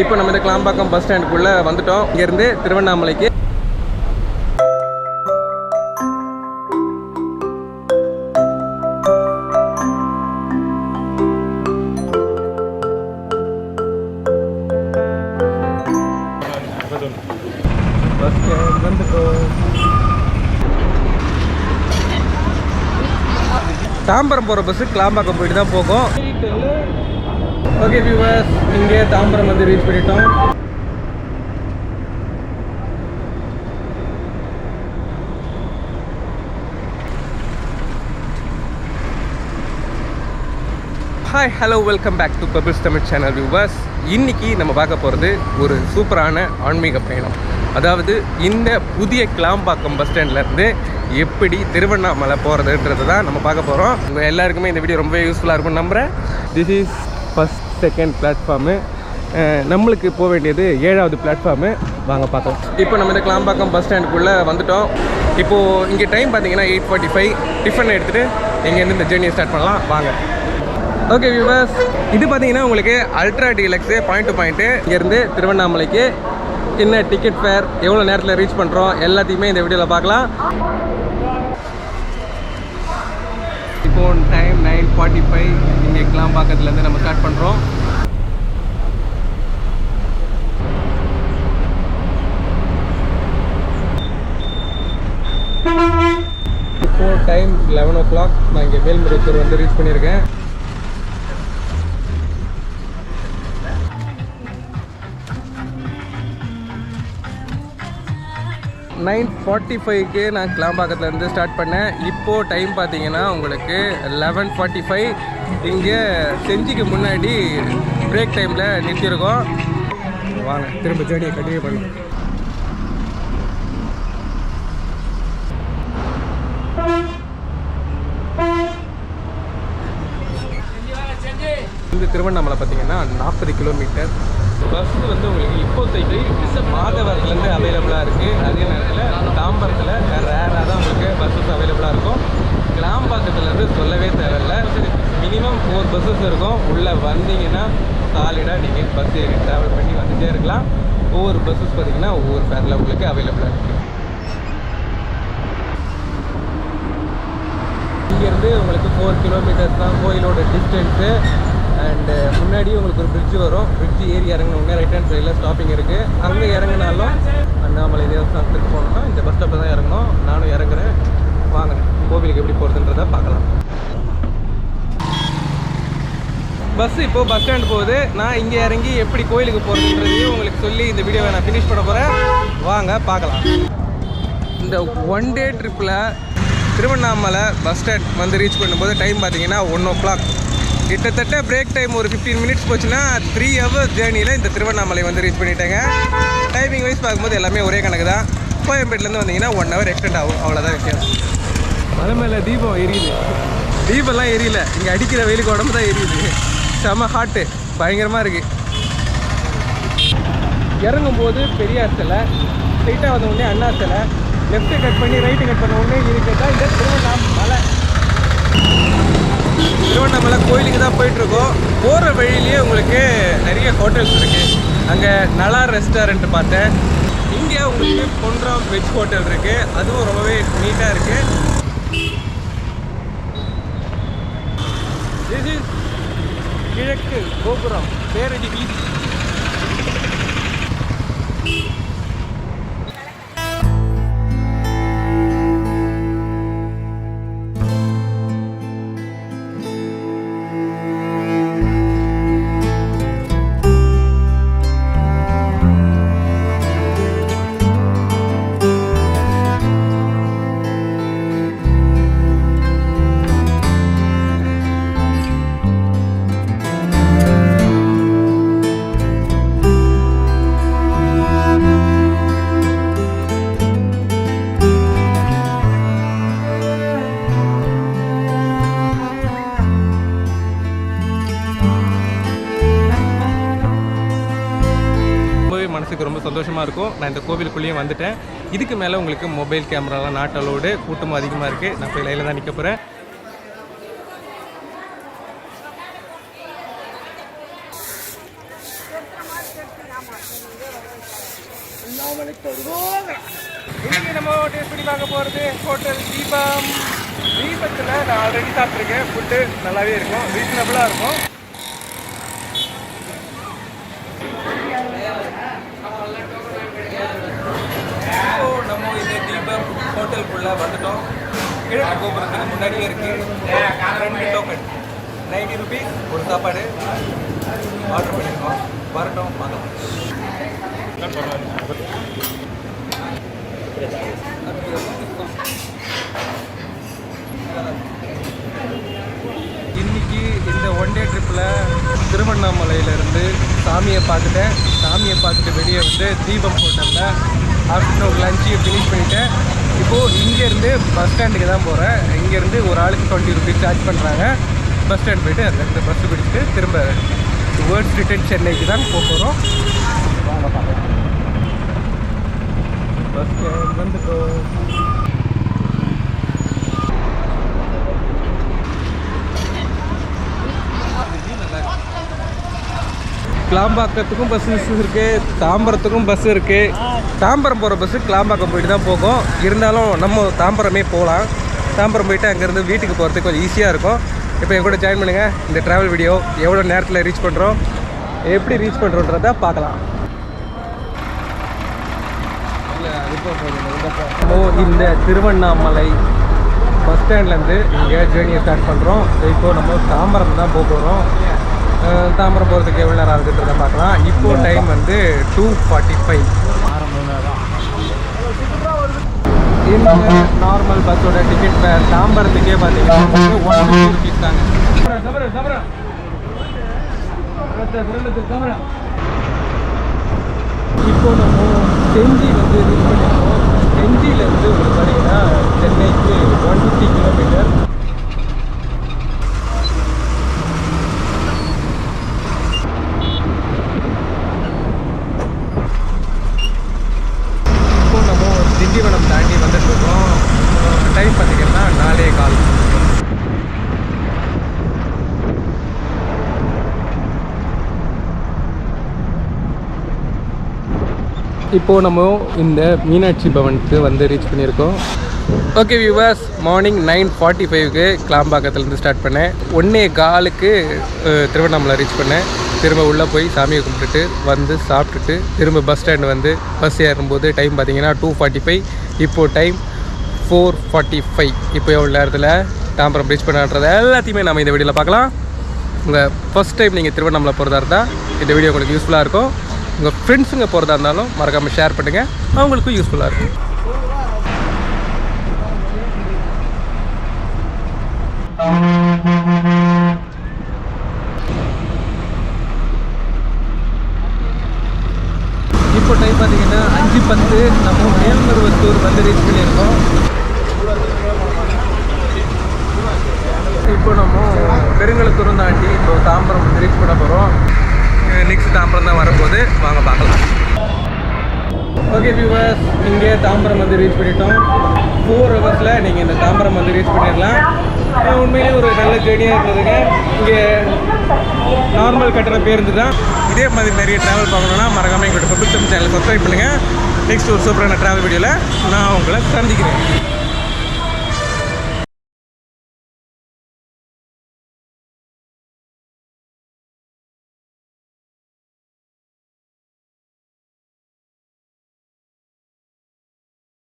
இப்போ நம்ம இந்த கிளாம்பாக்கம் பஸ் ஸ்டாண்டுக்குள்ளே வந்துட்டோம். இங்கேருந்து திருவண்ணாமலைக்கு. தாம்பரம் போகிற பஸ்ஸு கிளாம்பாக்கம் போயிட்டு தான் போகும் ஓகே வியூவர்ஸ் இங்கே தாம்பரம் வந்து ரீச் பண்ணிட்டோம். Hi hello welcome back to Bubbles Tamil channel viewers இன்றைக்கி நம்ம பார்க்க போகிறது ஒரு சூப்பரான ஆன்மீக பயணம். அதாவது இந்த புதிய கிளாம்பாக்கம் பஸ் ஸ்டாண்ட்லேருந்து எப்படி திருவண்ணாமலை போகிறதுன்றது தான் நம்ம பார்க்க போகிறோம் உங்கள் எல்லாருக்குமே இந்த வீடியோ ரொம்ப யூஸ்ஃபுல்லாக இருக்கும்னு நம்புகிறேன் this is first second platform நம்மளுக்கு போக வேண்டியது ஏழாவது பிளாட்ஃபார்மு வாங்க பார்த்தோம் இப்போ நம்ம இந்த கிளாம்பாக்கம் பஸ் ஸ்டாண்டுக்குள்ளே வந்துட்டோம். இப்போது இங்கே டைம் பார்த்தீங்கன்னா எயிட் ஃபார்ட்டி ஃபைவ் டிஃபன் எடுத்துகிட்டு இங்கேருந்து இந்த ஜேர்னியை ஸ்டார்ட் பண்ணலாம். வாங்க. ஓகே வியூவர்ஸ் இது பார்த்தீங்கன்னா உங்களுக்கு ultra deluxe point to point இங்கேருந்து திருவண்ணாமலைக்கு என்ன டிக்கெட் ஃபேர் எவ்வளோ நேரத்தில் ரீச் பண்ணுறோம் எல்லாத்தையுமே இந்த வீடியோவில் பார்க்கலாம். இப்போ டைம் நைன் ஃபார்ட்டி ஃபைவ் கிளாம்பாக்கத்துலேருந்து நம்ம ஸ்டார்ட் பண்ணுறோம் இப்போ டைம் லெவன் ஓ கிளாக் நான் இங்கே வேல்முருத்தூர் வந்து ரீச் பண்ணியிருக்கேன். நைன் ஃபார்ட்டி ஃபைவ்க்கு நான் கிளாம்பாக்கத்துலேருந்து ஸ்டார்ட் பண்ணேன். இப்போது டைம் பார்த்தீங்கன்னா உங்களுக்கு லெவன் ஃபார்ட்டி ஃபைவ். இங்கே செஞ்சிக்கு முன்னாடி பிரேக் டைமில் நிறுத்தியிருக்கோம். வாங்க திரும்ப ஜேர்னியை கண்டினியூ பண்ணலாம். இந்த திருவண்ணாமலை பார்த்தீங்கன்னா நாற்பது கிலோமீட்டர் பஸ் வந்து உங்களுக்கு இப்போதைக்கு மாதவரத்துலேருந்து அவைலபிளாக இருக்குது அதே நேரத்தில் தாம்பரத்தில் ரேராக தான் உங்களுக்கு பஸ்ஸஸ் அவைலபிளாக இருக்கும். கிளாம்பாக்கத்துலேருந்து சொல்லவே தேவையில்ல. மினிமம் ஃபோர் பஸ்ஸஸ் இருக்கும். உள்ளே வந்தீங்கன்னா சாலிடாக நீங்கள் பஸ் ஏறி ட்ராவல் பண்ணி வந்துட்டே இருக்கலாம். ஒவ்வொரு பஸ்ஸஸ் பார்த்தீங்கன்னா ஒவ்வொரு ஃபேரில் உங்களுக்கு அவைலபிளாக இருக்குது இங்கேருந்து உங்களுக்கு ஃபோர் கிலோமீட்டர்ஸ் தான் கோயிலோட டிஸ்டன்ஸு அண்டு uh, முன்னாடி உங்களுக்கு ஒரு பிரிட்ஜ் வரும். Bridge ஏறி இறங்கினோடனே ரைட் ஹேண்ட் சைடில் ஸ்டாப்பிங் இருக்குது அங்கே இறங்கினாலும் அண்ணாமலை தேவஸ்தானத்துக்கு போனோம்னா இந்த பஸ் ஸ்டாப்பில் தான் இறங்கணும். நானும் இறங்குறேன். வாங்க கோவிலுக்கு எப்படி போகிறதுன்றதை பார்க்கலாம். பஸ் இப்போ பஸ் ஸ்டாண்ட் போகுது. நான் இங்கே இறங்கி எப்படி கோயிலுக்கு போகிறதுன்றதையும் உங்களுக்கு சொல்லி இந்த வீடியோவை நான் ஃபினிஷ் பண்ண போகிறேன் வாங்க பார்க்கலாம். இந்த ஒன் டே ட்ரிப்பில் திருவண்ணாமலை பஸ் ஸ்டாண்ட் வந்து ரீச் பண்ணும்போது டைம் பார்த்தீங்கன்னா ஒன் ஓ கிளாக் கிட்டத்தட்ட பிரேக் டைம் ஒரு ஃபிஃப்டீன் மினிட்ஸ் போச்சுன்னா த்ரீ ஹவர்ஸ் ஜேர்னியில் இந்த திருவண்ணாமலை வந்து ரீச் பண்ணிட்டேங்க. டைமிங் வைஸ் பார்க்கும்போது எல்லாமே ஒரே கணக்கு தான் கோயம்பேட்டிலேருந்து வந்தீங்கன்னா ஒன் ஹவர் எக்ஸ்டெண்ட் ஆகும். அவ்வளோதான் வித்தியாசம் மலை மேலே தீபம் எரியுது. தீபம்லாம் எரியல. இங்கே அடிக்கிற வெயிலுக்கு உடம்பு தான் எரியுது. செம ஹாட்டு பயங்கரமாக இருக்குது இறங்கும் போது பெரியார் சிலை ஸ்ட்ரைட்டாக வந்த உடனே அண்ணா சிலை லெஃப்ட்டு கட் பண்ணி ரைட்டு கட் பண்ண உடனே இருக்கிறதா இந்த திருவண்ணாமலை. திருவண்ணாமலை கோயிலுக்கு தான் போயிட்டுருக்கோம். போகிற வழியிலேயே உங்களுக்கு நிறைய ஹோட்டல்ஸ் இருக்குது அங்கே நலா ரெஸ்டாரண்ட் பார்த்தேன். இங்கே உங்களுக்கு பொன்ராம் வெஜ் ஹோட்டல் இருக்குது அதுவும் ரொம்பவே நீட்டாக இருக்குது இது கிழக்கு கோபுரம். பேரடி வீதி மனசுக்கு ரொம்ப சந்தோஷமாக இருக்கும். நான் இந்த கோவிலுக்குள்ளேயும் வந்துட்டேன். இதுக்கு மேலே உங்களுக்கு மொபைல் கேமராலாம் நாட் அலோடு. கூட்டமும் அதிகமாக இருக்குது நான் போய் லைனில் தான் நிற்க போகிறேன் இன்னைக்கு நம்ம டேஸ்ட் பண்ணி பார்க்க போகிறது ஹோட்டல் தீபம். தீபத்தில் நான் ஆல்ரெடி சாப்பிட்ருக்கேன் ஃபுட்டு நல்லாவே இருக்கும். ரீசனபிளாக இருக்கும் இப்போ நம்ம இந்த தீபம் ஹோட்டலுக்குள்ளே வந்துட்டோம் கிழக்கு கோபுரத்துக்கு முன்னாடியே இருக்கு. ரெண்டு டோக்கன் நைன்டி ருபீஸ் ஒரு சாப்பாடு. ஆர்டர் பண்ணியிருக்கோம் வரட்டும் பார்க்கலாம் இன்னைக்கு இந்த ஒன் டே ட்ரிப்பில் திருவண்ணாமலையிலேருந்து சாமியை பார்த்துட்டேன். சாமியை பார்த்துட்டு வெளியே வந்து தீபம் ஹோட்டலில் ஆஃப்டர்நூன் லஞ்சு ஃபினிஷ் பண்ணிட்டேன் இப்போது இங்கேருந்து பஸ் ஸ்டாண்டுக்கு தான் போகிறேன் இங்கேருந்து ஒரு ஆளுக்கு டுவெண்ட்டி ருபீஸ் சார்ஜ் பண்ணுறாங்க பஸ் ஸ்டாண்ட் போயிட்டு அங்கேருந்து பஸ் பிடிச்சிட்டு திரும்ப வேர்ட்ஸ் ரிட்டன் சென்னைக்கு தான் போக போகிறோம் வாங்க பார்க்கலாம். பஸ் ஸ்டாண்ட் வந்துட்டோம் கிளாம்பாக்கத்துக்கும் பஸ்ஸஸ் இருக்குது தாம்பரத்துக்கும் பஸ் இருக்குது தாம்பரம் போகிற பஸ்ஸு கிளாம்பாக்கம் போயிட்டு தான் போகும். இருந்தாலும் நம்ம தாம்பரமே போகலாம். தாம்பரம் போயிட்டு அங்கேருந்து வீட்டுக்கு போகிறதுக்கு கொஞ்சம் ஈஸியாக இருக்கும். இப்போ என் கூட ஜாயின் பண்ணுங்கள் இந்த ட்ராவல் வீடியோ எவ்வளோ நேரத்தில் ரீச் பண்ணுறோம் எப்படி ரீச் பண்ணுறோன்றத பார்க்கலாம். ஓ இந்த திருவண்ணாமலை பஸ் ஸ்டாண்ட்லேருந்து இங்கே ஜேர்னியை ஸ்டார்ட் பண்ணுறோம் இப்போது நம்ம தாம்பரம் தான் போக போகிறோம் தாம்பரம் போகிறதுக்கு எவ்வளோ நேரம் ஆகுதுன்றதை பார்க்கலாம். இப்போ டைம் வந்து டூ ஃபார்ட்டி ஃபைவ் இந்த நார்மல் பஸ்ஸோட டிக்கெட் ஃபேர் தாம்பரத்துக்கே பார்த்தீங்கன்னா ஒன் ஃபிஃப்டி ருபீஸ் தாங்க. இப்போ நம்ம செஞ்சி வந்து ரீச் பண்ணியிருக்கோம் செஞ்சியிலேருந்து ஒரு பார்த்தீங்கன்னா சென்னைக்கு ஒன் ஃபிஃப்டி கிலோமீட்டர் இப்போ நம்ம திண்டிவனம் தாண்டி வந்துட்டு இருக்கோம் டைம் பார்த்தீங்கன்னா நாலே கால். இப்போது நம்ம இந்த மீனாட்சி பவனுக்கு வந்து ரீச் பண்ணியிருக்கோம். Okay viewers morning nine forty ஃபைவ்க்கு கிளாம்பாக்கத்துலேருந்து ஸ்டார்ட் பண்ணேன். ஒன்றே காலுக்கு திருவண்ணாமலை ரீச் பண்ணேன். திரும்ப உள்ளே போய் சாமியை கும்பிட்டுட்டு வந்து சாப்பிட்டுட்டு திரும்ப பஸ் ஸ்டாண்ட் வந்து பஸ் ஏறும்போது டைம் பார்த்தீங்கன்னா டூ ஃபார்ட்டி ஃபைவ் இப்போது டைம் ஃபோர் ஃபார்ட்டி ஃபைவ் இப்போ எவ்வளோ நேரத்தில் தாம்பரம் பிரீச் பண்ணான்றதை எல்லாத்தையுமே நம்ம இந்த வீடியோவில் பார்க்கலாம். உங்கள் ஃபஸ்ட் டைம் நீங்கள் திருவண்ணாமலை போகிறதா இருந்தால் இந்த வீடியோ உங்களுக்கு யூஸ்ஃபுல்லாக இருக்கும். உங்கள் ஃப்ரெண்ட்ஸுங்க போகிறதா இருந்தாலும் மறக்காமல் ஷேர் பண்ணுங்கள் அவங்களுக்கும் யூஸ்ஃபுல்லாக இருக்கும். இப்போ டைம் பார்த்தீங்கன்னா அஞ்சு பத்து. நம்ம மேல்மருவத்தூர் வந்து ரீச் பண்ணியிருக்கோம். இப்போ நம்ம பெருங்கலத்தூரம் தாண்டி இப்போ தாம்பரம் ரீச் பண்ண போகிறோம் நெக்ஸ்ட் தாம்பரம் தான் வரப்போகுது. வாங்க பார்க்கலாம். ஓகே வியூவர்ஸ் இங்கே தாம்பரம் வந்து ரீச் பண்ணிட்டோம். ஃபோர் ஹவர்ஸில் நீங்கள் இந்த தாம்பரம் வந்து ரீச் பண்ணிடலாம். உண்மையிலேயே ஒரு நல்ல ஜேர்னியாக இருந்ததுங்க. இங்கே நார்மல் கட்டண பேருந்து தான். இதே மாதிரி நிறைய ட்ராவல் பார்க்கணுன்னா மறக்காமல் எங்களோட பப்ளிக் சேனல் சப்ஸ்கிரைப் பண்ணுங்கள் நெக்ஸ்ட் ஒரு சூப்பரான ட்ராவல் வீடியோவில் நான் உங்களை சந்திக்கிறேன்.